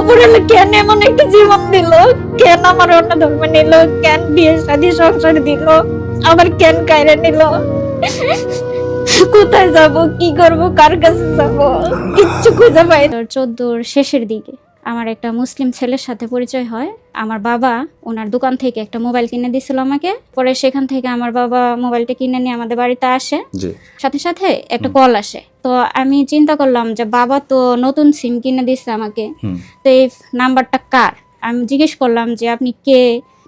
উপরে কেন এমন একটা জীবন দিল? কেন আমার অন্য ধর্ম নিল? কেন বিয়ে শাদী, সংসার দিল? আবার কেন কায়রে নিল? কোথায় যাব? কি করব? কার কাছে যাব? কিচ্ছু খুঁজে পাই চোদ্দোর শেষের দিকে। আমার একটা মুসলিম ছেলের সাথে পরিচয় হয়। আমার বাবা ওনার দোকান থেকে একটা মোবাইল কিনে দিয়েছিল আমাকে। পরে সেখান থেকে আমার বাবা মোবাইলটা কিনে নিয়ে আমাদের বাড়িতে আসে। সাথে সাথে একটা কল আসে। তো আমি চিন্তা করলাম যে বাবা তো নতুন সিম কিনে দিচ্ছে আমাকে। তো এই নাম্বারটা কার? আমি জিজ্ঞেস করলাম যে আপনি কে?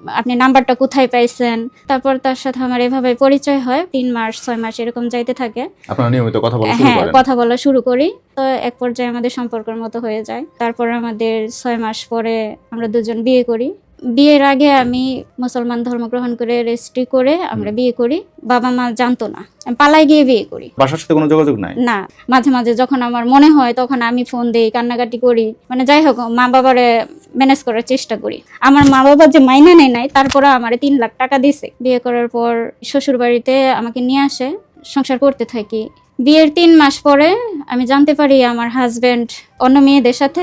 আপনি নাম্বারটা কোথায় পাইছেন? তারপর তার সাথে আমার এভাবে পরিচয় হয় তিন মাস ছয় মাস এরকম যাইতে থাকে। আপনারা নিয়মিত কথা বলা শুরু হ্যাঁ করেন। কথা বলা শুরু করি। তো এক পর্যায়ে আমাদের সম্পর্কের মতো হয়ে যায়। তারপর আমাদের ছয় মাস পরে আমরা দুজন বিয়ে করি। বিয়ের আগে আমি মুসলমান ধর্ম গ্রহণ করে রেজিস্ট্রি করে আমরা বিয়ে করি বাবা মা জানতো না। পালাই গিয়ে বিয়ে করি। বাসার সাথে কোনো যোগাযোগ নাই? না মাঝে মাঝে যখন আমার মনে হয় তখন আমি ফোন দিই কান্নাকাটি করি। মানে যাই হোক মা বাবারে ম্যানেজ করার চেষ্টা করি। আমার মা বাবা যে মাইনা নেয় নাই তারপরে আমার তিন লাখ টাকা দিছে। বিয়ে করার পর শ্বশুর বাড়িতে আমাকে নিয়ে আসে সংসার করতে থাকি। বিয়ের তিন মাস পরে আমি জানতে পারি আমার হাজবেন্ড অন্য মেয়েদের সাথে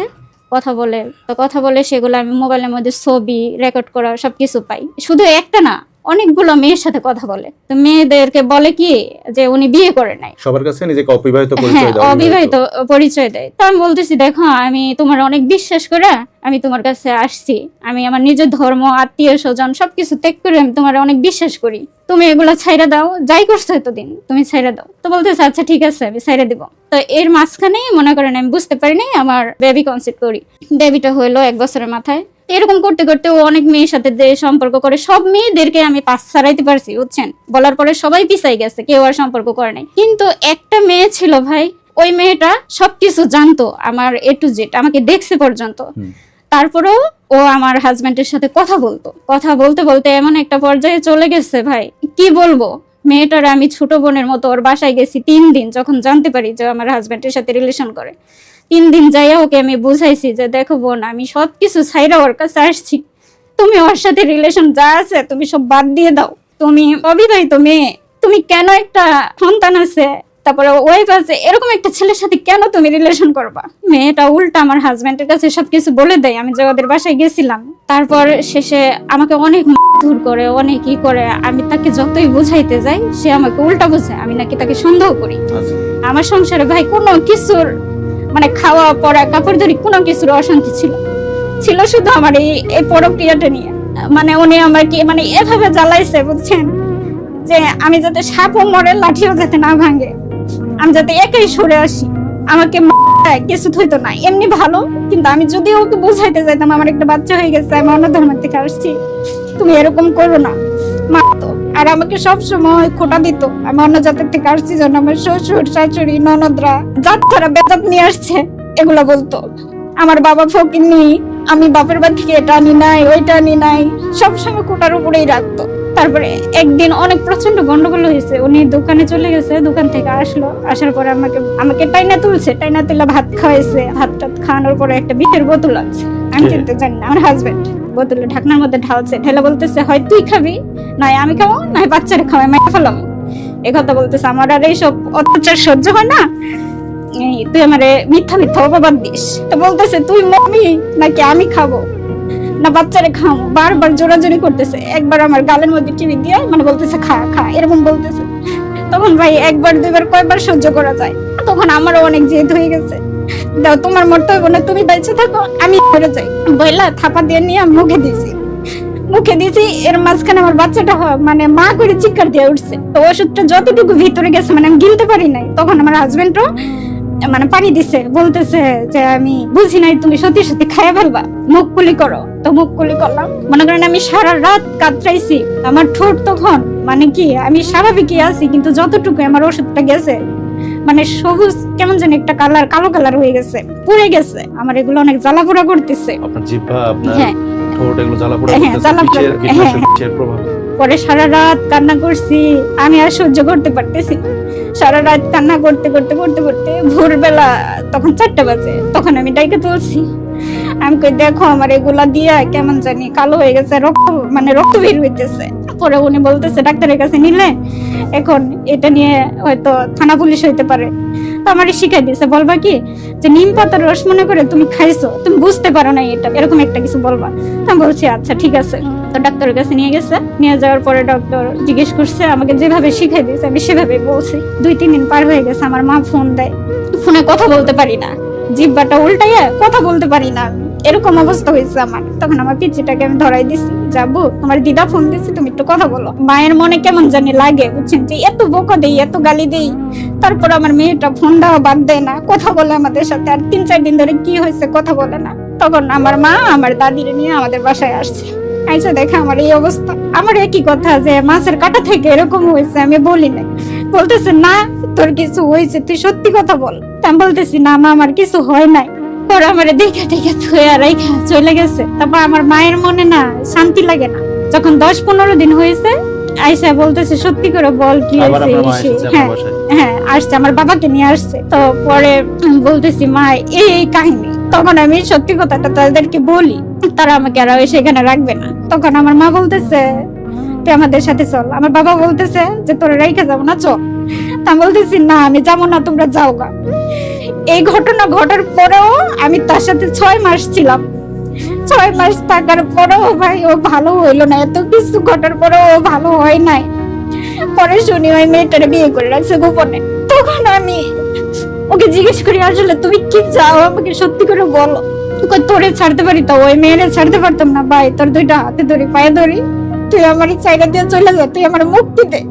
কথা বলে, তো কথা বলে সেগুলো আমি মোবাইলের মধ্যে ছবি রেকর্ড করা, সবকিছু পাই। শুধু একটা না অনেকগুলো মেয়ের সাথে কথা বলে। তো মেয়েদেরকে বলে কি যে উনি বিয়ে করে নাই। সবার কাছে নিজেকে অবিবাহিত হ্যাঁ পরিচয় দেওয়া অবিবাহিত পরিচয় দেয়। তো আমি বলতেছি দেখো আমি তোমার অনেক বিশ্বাস করে আমি তোমার কাছে আসছি। আমি আমার নিজের ধর্ম আত্মীয় স্বজন সবকিছু ত্যাগ করে আমি তোমার অনেক বিশ্বাস করি। তুমি এগুলো ছাইরা দাও যাই করছ এতদিন তুমি ছাইরা দাও। তো বলতেছে আচ্ছা ঠিক আছে আমি ছাইরা দিব। তো এর মাঝখানেই মনে করেন আমি বুঝতে পারিনি আমার বেবি কনসেপ্ট করি। বেবিটা হইল এক বছরের মাথায়। এরকম করতে করতে ও অনেক মেয়ের সাথে সম্পর্ক করে সব মেয়েদেরকে আমি পাশ ছাড়াইতে পারছি বুঝছেন? বলার পরে সবাই পিছাই গেছে কেউ আর সম্পর্ক করে নাই। কিন্তু একটা মেয়ে ছিল ভাই ওই মেয়েটা সবকিছু জানতো আমার এ টু জেড আমাকে দেখছে পর্যন্ত। তারপরেও ও আমার হাজবেন্ডের সাথে কথা বলতো। কথা বলতে বলতে এমন একটা পর্যায়ে চলে গেছে ভাই। কি বলব? মেয়েটার আমি ছোট বোনের মতো ওর বাসায় গেছি তিন দিন যখন জানতে পারি যে আমার হাজবেন্ডের সাথে রিলেশন করে। তিন দিন যাইয়া ওকে আমি বুঝাইছি যে দেখো বোন আমি সব কিছু ছাইরা ওর কাছে আসছি। তুমি ওর সাথে রিলেশন যা আছে তুমি সব বাদ দিয়ে দাও। তুমি অবিবাহিত মেয়ে তুমি কেন একটা সন্তান আছে? তারপরে ওয়াইফ আছে এরকম একটা ছেলের সাথে কেন তুমি রিলেশন করবা? মেয়েটা উল্টা আমার হাজবেন্ডের কাছে সবকিছু বলে দেয়। আমি যে ওদের বাসায় গেছিলাম তারপর শেষে আমাকে অনেক দূর করে অনেক ই করে আমি তাকে যতই বুঝাইতে যাই সে আমাকে উল্টা বুঝে আমি নাকি তাকে সন্দেহ করি। আচ্ছা। আমার সংসারে ভাই কোনো কিছুর মানে খাওয়া, পড়া, কাপড় ধরি, কোনো কিছুর অশান্তি ছিল। ছিল শুধু আমার এই এই প্রক্রিয়াটা নিয়ে। মানে উনি আমার কি মানে এভাবে জ্বালাইছে, বুঝছেন? যে আমি যাতে সাপও মরে, লাঠিও যাতে না ভাঙে। আমি যাতে একাই সরে আসি। আমাকে মা- কিছু হইতো না। এমনি ভালো, কিন্তু আমি যদি ওকে বুঝাইতে যাইতাম, আমার একটা বাচ্চা হয়ে গেছে, আমি অন্য ধর্ম থেকে আসছি। তুমি এরকম করো না। মারতো আর আমাকে সব সময় খোটা দিত। আমি অন্য জাতের থেকে আসছি যেন আমার শ্বশুর শাশুড়ি ননদরা জাত করা বেজাত নিয়ে আসছে এগুলো বলতো। আমার বাবা ফকিনি আমি বাপের বাড়ি থেকে এটা আনি নাই ওইটা আনি নাই সবসময় কোটার উপরেই রাখতো। তারপরে একদিন অনেক প্রচণ্ড গন্ডগোল হয়েছে উনি দোকানে চলে গেছে দোকান থেকে আসলো আসার পরে আমাকে আমাকে টাইনা তুলছে টাইনা তুলে ভাত খাওয়াইছে ভাত টাত খাওয়ানোর পরে একটা বিটের বোতল আছে আমি কে? কিন্তু জানি না আমার হাজবেন্ড বোতলে ঢাকনার মধ্যে ঢালছে, ঢেলে বলতেছে, হয় তুই খাবি? নাই, আমি খাব। নাই, বাচ্চারা খাওয়াই মাই ফেলাম এ কথা বলতেছে, আমার আর এইসব অত্যাচার সহ্য হয় না। তুই আমারে মিথ্যা মিথ্যা অপবাদ দিস। তো বলতেছে, তুই মমি, নাকি আমি খাব? না, বাচ্চারে খাও বারবার জোরাজোরি করতেছে, একবার আমার গালের মধ্যে টিভি দিয়ে মানে বলতেছে, খা খা, এরকম বলতেছে। তখন ভাই একবার, দুইবার, কয়বার সহ্য করা যায়। তখন আমারও অনেক জেদ হয়ে গেছে। দাও, তোমার মরতে হইব না, তুমি বেঁচে থাকো, আমি মরে যাই। বইলা থাপা দিয়ে নিয়ে মুখে দিয়েছি মুখে দিয়েছি এর মাঝখানে আমার বাচ্চাটা মানে মা করে চিৎকার দিয়ে উঠছে। তো ওষুধটা যতটুকু ভিতরে গেছে মানে আমি গিলতে পারি নাই। তখন আমার হাজবেন্ডও মানে পানি দিছে, বলতেছে যে আমি বুঝি নাই, তুমি সত্যি সত্যি খাইয়া ফেলবা। মুখ কুলি করো। তো মুখ কুলি করলাম। মনে করেন আমি সারা রাত কাতরাইছি। আমার ঠোঁট তখন মানে কি, আমি স্বাভাবিকই আছি, কিন্তু যতটুকু আমার ওষুধটা গেছে মানে সবুজ কেমন জানি একটা কালার কালো কালার হয়ে গেছে পুড়ে গেছে। আমার এগুলো অনেক জ্বালাপোড়া করতেছে। আপনার জিহ্বা আপনার হ্যাঁ। ঠোঁট এগুলো জ্বালাপোড়া হ্যাঁ, করতেছে হ্যাঁ, প্রভাব। পরে সারা রাত কান্না করছি আমি আর সহ্য করতে পারতেছি সারা রাত কান্না করতে করতে করতে করতে ভোরবেলা তখন চারটা বাজে তখন আমি ডাইকে তুলছি। আমি কই দেখো আমার এগুলা দিয়া কেমন জানি কালো হয়ে গেছে রক্ত মানে রক্ত বের হইতেছে। পরে উনি বলতেছে, ডাক্তারের কাছে নিলে এখন এটা নিয়ে হয়তো থানা পুলিশ হইতে পারে। তো আমার শিখাই দিয়েছে, বলবা কি যে নিম পাতার রস মনে করে তুমি খাইছো, তুমি বুঝতে পারো না এটা, এরকম একটা কিছু বলবা। আমি বলছি আচ্ছা ঠিক আছে। তো ডাক্তারের কাছে নিয়ে গেছে, নিয়ে যাওয়ার পরে ডক্টর জিজ্ঞেস করছে, আমাকে যেভাবে শিখাই দিয়েছে, আমি সেভাবে বলছি। দুই, তিন দিন পার হয়ে গেছে, আমার মা ফোন দেয়। ফোনে কথা বলতে পারি না জিব্বাটা উল্টাইয়া কথা বলতে পারি না। এরকম অবস্থা হয়েছে আমার। তখন আমার পিচিটাকে আমি ধরাই দিছি। যাব, তোমার দিদা ফোন দিছি, তুমি একটু কথা বলো। মায়ের মনে কেমন জানি লাগে, বুঝছেন যে, এত বোকা দেই, এত গালি দেই। তারপর আমার মেয়েটা ফোন দেওয়া বাদ দেয় না। কথা বলে আমাদের সাথে, আর তিন চার দিন ধরে কি হয়েছে কথা বলে না। তখন আমার মা আমার দাদিরে নিয়ে আমাদের বাসায় আসছে। আইসা দেখে আমার এই অবস্থা। আমার একই কথা যে, মাছের কাটা থেকে এরকম হয়েছে, আমি বলি না বলতেছে, না, তোর কিছু হয়েছে, তুই সত্যি কথা বল। আমি বলতেছি, না, মা, আমার কিছু হয় নাই। পরে আমার দেখে দেখে থুয়ে আর চলে গেছে। তারপর আমার মায়ের মনে না শান্তি লাগে না। যখন দশ পনেরো দিন হয়েছে আইসা বলতেছে সত্যি করে বল কি হয়েছে হ্যাঁ হ্যাঁ আসছে আমার বাবাকে নিয়ে আসছে। তো পরে বলতেছি মা এই এই কাহিনী। তখন আমি সত্যি কথাটা তাদেরকে বলি তারা আমাকে আর সেখানে রাখবে না। তখন আমার মা বলতেছে তুই আমাদের সাথে চল। আমার বাবা বলতেছে যে তোরা রেখে যাব না চল। তা বলতেছি না আমি যাব না তোমরা যাও গা এই ঘটনা ঘটার পরেও আমি তার সাথে ছয় মাস ছিলাম। ছয় মাস থাকার পরেও ভাই ও ভালো হইল না। এত কিছু ঘটার পরেও ও ভালো হয় নাই। পরে শুনি ওই মেয়েটারে বিয়ে করে রাখছে গোপনে। তখন আমি ওকে জিজ্ঞেস করি আসলে তুমি কি চাও? আমাকে সত্যি করে বলো। তোরে ছাড়তে পারি তো। ওই মেয়েরে ছাড়তে পারতাম না। ভাই, তোর দুইটা হাতে ধরি, পায়ে ধরি। তুই আমার জায়গা দিয়ে চলে যা। তুই আমার মুক্তি দে।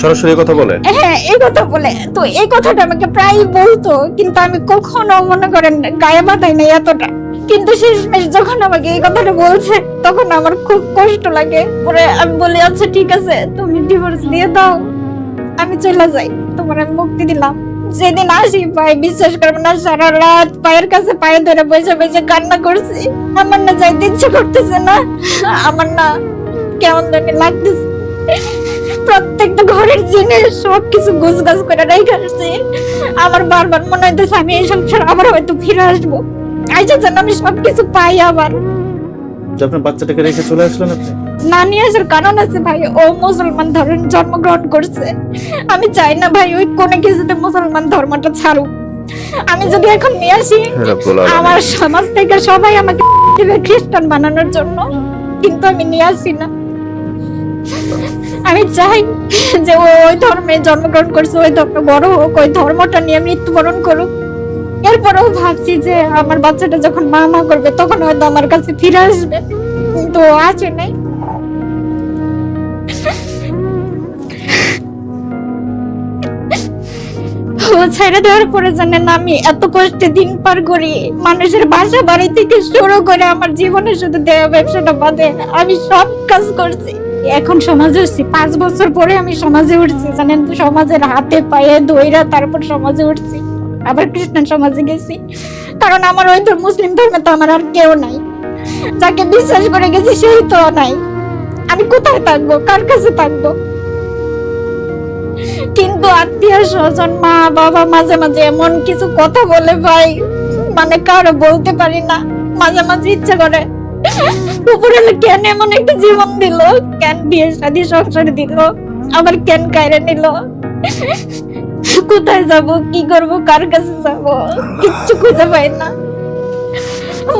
সরাসরি কথা বলে হ্যাঁ এই কথা বলে। তো এই কথাটা আমাকে প্রায় বলতো, কিন্তু আমি কখনো মনে করেন গায়ে বাঁধাই নাই এতটা। কিন্তু শেষমেশ যখন আমাকে এই কথাটা বলছে, তখন আমার খুব কষ্ট লাগে। পরে আমি বলি আচ্ছা ঠিক আছে, তুমি ডিভোর্স দিয়ে দাও। আমি চলে যাই। তোমার আমি মুক্তি দিলাম। যেদিন আসি, ভাই, বিশ্বাস করবে না, সারা রাত পায়ের কাছে পায়ে ধরে বসে বসে কান্না করছি। আমার না যাইতে ইচ্ছে করতেছে না। আমার না কেমন জানি লাগতেছে। প্রত্যেকটা ঘরের জিনিস গুছ গাছ করে রেখে আসছি। আমার বারবার মনে হইতেছে আমি এই সংসার আবার হয়তো ফিরে আসব। আইসা যেন আমি সবকিছু পাই আবার। আপনার বাচ্চাটাকে রেখে চলে আসলেন আপনি? না নিয়ে আসার কারণ আছে ভাই ও মুসলমান ধর্ম জন্মগ্রহণ করছে। আমি চাই না ভাই ওই কোনো কিছুতে মুসলমান ধর্মটা ছাড়ুক। আমি যদি এখন নিয়ে আসি আমার সমাজ থেকে সবাই আমাকে খ্রিস্টান বানানোর জন্য। কিন্তু আমি নিয়ে আসি না। আমি চাই যে ও ওই ধর্মে জন্মগ্রহণ করছে, ওই ধর্ম বড় হোক, ওই ধর্মটা নিয়ে মৃত্যুবরণ করুক। এরপরেও ভাবছি যে আমার বাচ্চাটা যখন মা মা করবে, তখন হয়তো আমার কাছে ফিরে আসবে। কিন্তু আসে নাই। ছেড়ে দেওয়ার পরে জানেন আমি এত কষ্টে দিন পার করি, মানুষের বাসা বাড়ি থেকে শুরু করে আমার জীবনে শুধু দেহ ব্যবসাটা বাদে আমি সব কাজ করছি। এখন সমাজে উঠছি। পাঁচ বছর পরে আমি সমাজে উঠছি, জানেন তো, সমাজের হাতে, পায়ে দইরা তারপর সমাজে উঠছি। আবার খ্রিস্টান সমাজে গেছি। কারণ আমার ওই তো মুসলিম ধর্মে তো আমার আর কেউ নাই। যাকে বিশ্বাস করে গেছি, সেই তো নাই। আমি কোথায় থাকব? কার কাছে থাকব? কিন্তু আত্মীয় স্বজন, মা, বাবা, মাঝে মাঝে এমন কিছু কথা বলে ভাই মানে কারও বলতে পারি না। মাঝে মাঝে ইচ্ছা করে উপরে কেন এমন একটা জীবন দিল? কেন বিয়ে শাদী, সংসার দিল? আবার কেন কায়রে নিল? কোথায় যাব? কি করব? কার কাছে যাব? কিচ্ছু খুঁজে পাই না।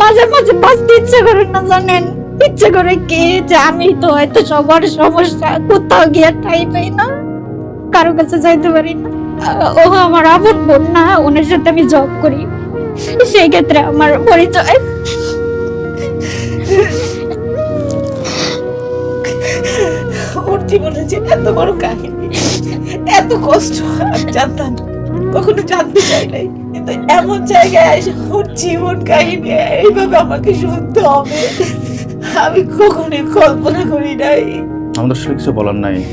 মাঝে মাঝে বাঁচতে ইচ্ছে করে না, জানেন? ইচ্ছে করে কি যে আমি তো হয়তো সবার সমস্যা, কোথাও গিয়ে ঠাই পাই না। কারও কাছে যাইতে পারি না। ও আমার আপন বোন না, ওনার সাথে আমি জব করি। সেই ক্ষেত্রে আমার পরিচয়। ওর জীবনে এত বড় কাহিনী। এত কষ্ট, আমি জানতাম। কখনো জানতে চাই নাই। কিন্তু এমন জায়গায় এসে ওর জীবন কাহিনী এইভাবে আমাকে শুনতে হবে, আমি কখনোই কল্পনা করি নাই। আমাদের আসলে কিছু বলার নাই।